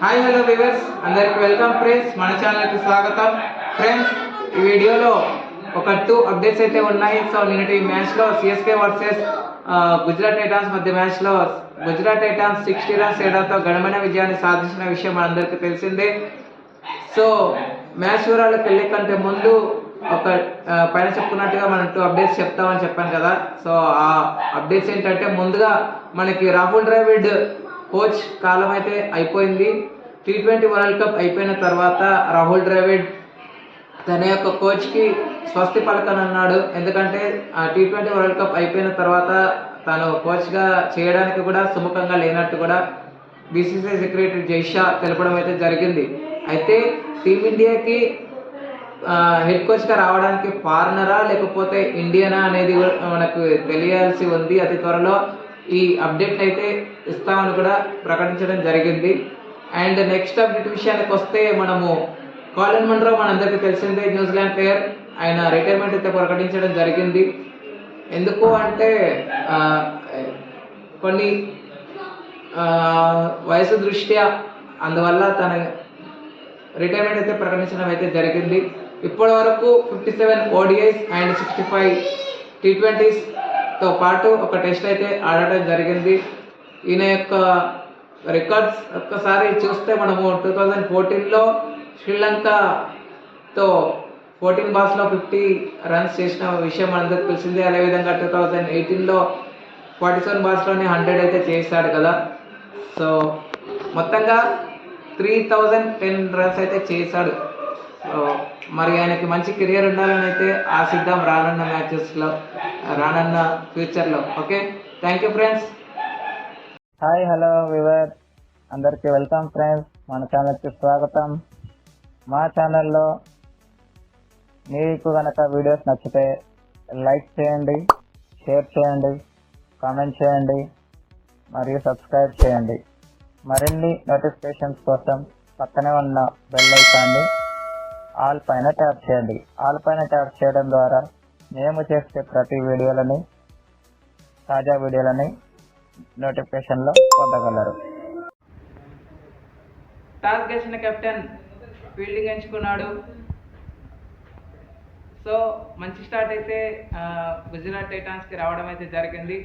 Hi hello viewers అందరికి welcome friends మన ఛానల్కి స్వాగతం. ఫ్రెండ్స్ ఈ వీడియోలో ఒక టూ అప్డేట్స్ అయితే ఉన్నాయి. సో నిన్నటి మ్యాచ్లో సిఎస్కే వర్సెస్ గుజరాత్ టైటాన్స్ మధ్య మ్యాచ్లో గుజరాత్ టైటాన్స్ సిక్స్టీ రన్స్ తేడాతో ఘనమైన విజయాన్ని సాధించిన విషయం మనందరికీ తెలిసిందే. సో మ్యాచ్ వివరాలకు వెళ్ళే కంటే ముందు ఒక పైన చెప్పుకున్నట్టుగా మనం టూ అప్డేట్స్ చెప్తామని చెప్పాను కదా. సో ఆ అప్డేట్స్ ఏంటంటే ముందుగా మనకి రాహుల్ ద్రావిడ్ కోచ్ కాలం అయితే అయిపోయింది. టీ ట్వంటీ వరల్డ్ కప్ అయిపోయిన తర్వాత రాహుల్ ద్రావిడ్ తన యొక్క కోచ్కి స్వస్తి పలకనన్నాడు. ఎందుకంటే ఆ టీ ట్వంటీ వరల్డ్ కప్ అయిపోయిన తర్వాత తను కోచ్గా చేయడానికి కూడా సుముఖంగా లేనట్టు కూడా బీసీసీఐ సెక్రటరీ జైషా తెలపడం అయితే జరిగింది. అయితే టీమిండియాకి హెడ్ కోచ్గా రావడానికి ఫారినరా లేకపోతే ఇండియనా అనేది మనకు తెలియాల్సి ఉంది. అతి త్వరలో ఈ అప్డేట్ అయితే ఇస్తామని కూడా ప్రకటించడం జరిగింది. అండ్ నెక్స్ట్ అప్డేట్ విషయానికి వస్తే మనము కాలిన్ మండ్రో మనందరికీ తెలిసిందే న్యూజిలాండ్ ప్లేయర్ ఆయన రిటైర్మెంట్ అయితే ప్రకటించడం జరిగింది. ఎందుకు అంటే కొన్ని వయసు దృష్ట్యా అందువల్ల తన రిటైర్మెంట్ అయితే ప్రకటించడం అయితే జరిగింది. ఇప్పటి వరకు fifty seven ODIs and sixty five T తో పాటు ఒక టెస్ట్ అయితే ఆడటం జరిగింది. ఈయన యొక్క రికార్డ్స్ ఒక్కసారి చూస్తే మనము టూ థౌజండ్ ఫోర్టీన్లో శ్రీలంకతో ఫోర్టీన్ బాల్స్లో ఫిఫ్టీ రన్స్ చేసిన విషయం మనందరికి తెలిసిందే. అదేవిధంగా టూ థౌజండ్ ఎయిటీన్లో ఫార్టీ సెవెన్ బాల్స్లోనే హండ్రెడ్ అయితే చేశాడు కదా. సో మొత్తంగా త్రీ థౌజండ్ టెన్ రన్స్ అయితే చేశాడు. మరి ఆయనకి మంచి కెరియర్ ఉండాలని అయితే ఆశిద్దాం రానున్న మ్యాచెస్లో రానున్న ఫ్యూచర్లో okay thank you friends hi hello viewer అందరికీ వెల్కమ్ ఫ్రెండ్స్ మన ఛానల్కి స్వాగతం. మా ఛానల్లో మీకు కనుక వీడియోస్ నచ్చితే లైక్ చేయండి షేర్ చేయండి కామెంట్ చేయండి మరియు సబ్స్క్రైబ్ చేయండి. మరిన్ని నోటిఫికేషన్స్ కోసం పక్కనే ఉన్న బెల్ ఐకాన్ని ఆల్ పైన ట్యాప్ చేయండి. ఆల్ పైన ట్యాప్ చేయడం ద్వారా మేము చేసే ప్రతి వీడియోలని తాజా వీడియోలని నోటిఫికేషన్లో పొందగలరు. టాస్ గెలిచిన కెప్టెన్ ఫీల్డింగ్ ఎంచుకున్నాడు. సో మంచి స్టార్ట్ అయితే గుజరాత్ టైటాన్స్కి రావడం అయితే జరిగింది.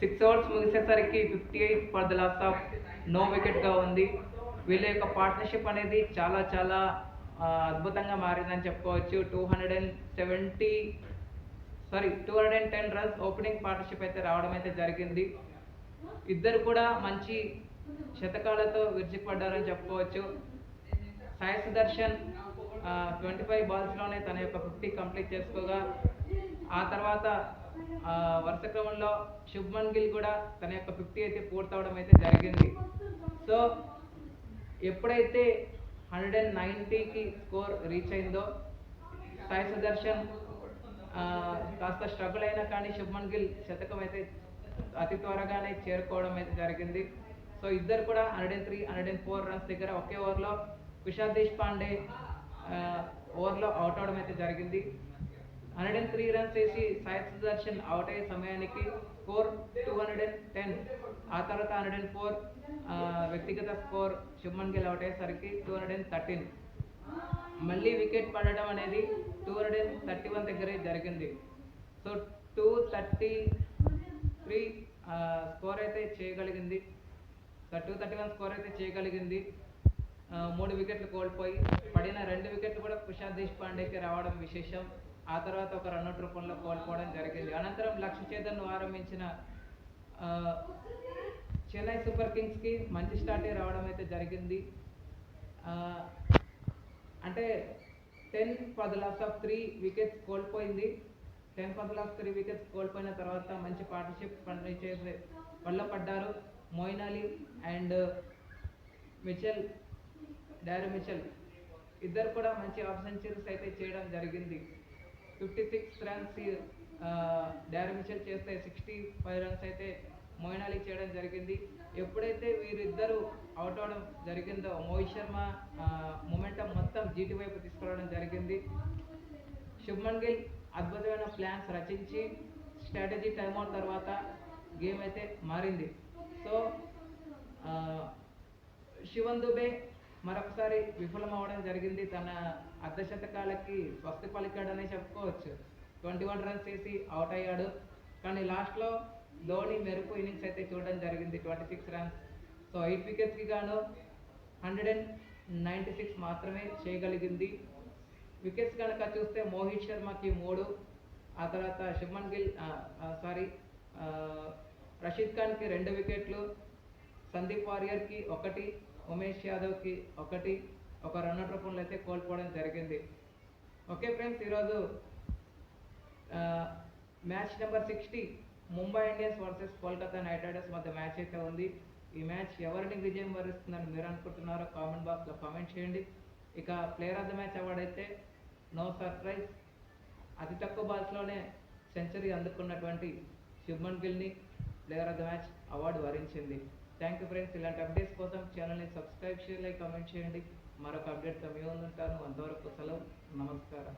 Six overs ముగిసేసరికి fifty eight for the loss of no వికెట్గా ఉంది. వీళ్ళ యొక్క పార్ట్నర్షిప్ అనేది చాలా చాలా అద్భుతంగా మారిందని చెప్పుకోవచ్చు. Two hundred and seventy sorry two hundred and ten runs opening partnership అయితే రావడం అయితే జరిగింది. ఇద్దరు కూడా మంచి శతకాలతో విరిచిపడ్డారని చెప్పుకోవచ్చు. సాయి సుదర్శన్ ట్వంటీ ఫైవ్ బాల్స్లోనే తన యొక్క ఫిఫ్టీ కంప్లీట్ చేసుకోగా. ఆ తర్వాత వరుస క్రమంలో శుభ్మన్ గిల్ కూడా తన యొక్క ఫిఫ్టీ అయితే పూర్తవడం అయితే జరిగింది. సో ఎప్పుడైతే హండ్రెడ్ అండ్ నైంటీకి స్కోర్ రీచ్ అయిందో? సాయి సుదర్శన్ కాస్త స్ట్రగుల్ అయినా కానీ శుభ్మన్ గిల్ శతకం అయితే అతి త్వరగానే చేరుకోవడం అయితే జరిగింది. సో ఇద్దరు కూడా hundred and three hundred and four runs దగ్గర ఒకే ఓవర్లో. కుషాల్ దేశ్ పాండే ఓవర్లో అవుట్ అవడం అయితే జరిగింది. హండ్రెడ్ అండ్ త్రీ రన్స్ వేసి సాయి సుదర్శన్ అవుట్ అయ్యే సమయానికి score two hundred and ten. ఆ తర్వాత హండ్రెడ్ అండ్ ఫోర్ వ్యక్తిగత స్కోర్ శుభ్మన్ గిల్ అవుట్ అయ్యేసరికి టూ హండ్రెడ్ అండ్ థర్టీన్. మళ్ళీ వికెట్ పడడం అనేది two hundred and thirty one దగ్గరే జరిగింది. So two thirty three score అయితే చేయగలిగింది. టూ థర్టీ వన్ స్కోర్ అయితే చేయగలిగింది. మూడు వికెట్లు కోల్పోయి పడిన రెండు వికెట్లు కూడా కుషాల్ దేశ్ పాండేకి రావడం విశేషం. ఆ తర్వాత ఒక రన్అట్ రూపంలో కోల్పోవడం జరిగింది. అనంతరం లక్ష్య చేతన్ను ఆరంభించిన చెన్నై సూపర్ కింగ్స్కి మంచి స్టార్టే రావడం అయితే జరిగింది. అంటే ten for loss of three wickets కోల్పోయింది. టెన్ పది ద లాస్ త్రీ వికెట్స్ కోల్పోయిన తర్వాత మంచి పార్ట్నర్షిప్ పని చేసే వల్ల పడ్డారు Moeen Ali and Mitchell Daryl Mitchell. ఇద్దరు కూడా మంచి ఆఫ్ సెంచరీస్ అయితే చేయడం జరిగింది. Fifty six runs Daryl Mitchell చేస్తే సిక్స్టీ ఫైవ్ రన్స్ అయితే మోయిన్ అలీ చేయడం జరిగింది. ఎప్పుడైతే వీరిద్దరూ అవుట్ అవడం జరిగిందో మోహిత్ శర్మ మొమెంటం మొత్తం జీటీ వైపు తీసుకురావడం జరిగింది. శుభ్మన్ గిల్ అద్భుతమైన ప్లాన్స్ రచించి స్ట్రాటజీ టైమ్అవుట్ తర్వాత గేమ్ అయితే మారింది. సో శివన్ దుబే మరొకసారి విఫలం అవడం జరిగింది. తన అర్ధశతకాలకి స్వస్తి పలికాడనే చెప్పుకోవచ్చు. ట్వంటీ వన్ రన్స్ చేసి అవుట్ అయ్యాడు. కానీ లాస్ట్లో ధోని మెరుపు ఇన్నింగ్స్ అయితే చూడడం జరిగింది. Twenty six runs. So eight వికెట్స్కి గాను హండ్రెడ్ అండ్ నైంటీ సిక్స్ మాత్రమే చేయగలిగింది. వికెట్స్ కనుక చూస్తే మోహిత్ శర్మకి మూడు. ఆ తర్వాత శుభ్మన్ గిల్ సారీ రషీద్ ఖాన్కి రెండు వికెట్లు. సందీప్ వారియర్కి ఒకటి. ఉమేష్ యాదవ్కి ఒకటి ఒక రన్నర్ రూపంలో అయితే కోల్పోవడం జరిగింది. ఓకే ఫ్రెండ్స్ ఈరోజు match number sixty Mumbai Indians versus Kolkata Knight Riders మధ్య మ్యాచ్ అయితే ఉంది. ఈ మ్యాచ్ ఎవరిని విజయం వరిస్తుందని మీరు అనుకుంటున్నారో కామెంట్ బాక్స్లో కామెంట్ చేయండి. ఇక player of the match award అయితే నో సర్ప్రైజ్. అతి తక్కువ బాల్స్లోనే సెంచరీ అందుకున్నటువంటి Shubman గిల్ని player of the match award వరించింది. థ్యాంక్ యూ ఫ్రెండ్స్ ఇలాంటి అప్డేట్స్ కోసం ఛానల్ని సబ్స్క్రైబ్ చేయాలి కామెంట్ చేయండి. మరొక అప్డేట్తో మీ ముందుంటాను అంతవరకు సెలవు. నమస్కారం.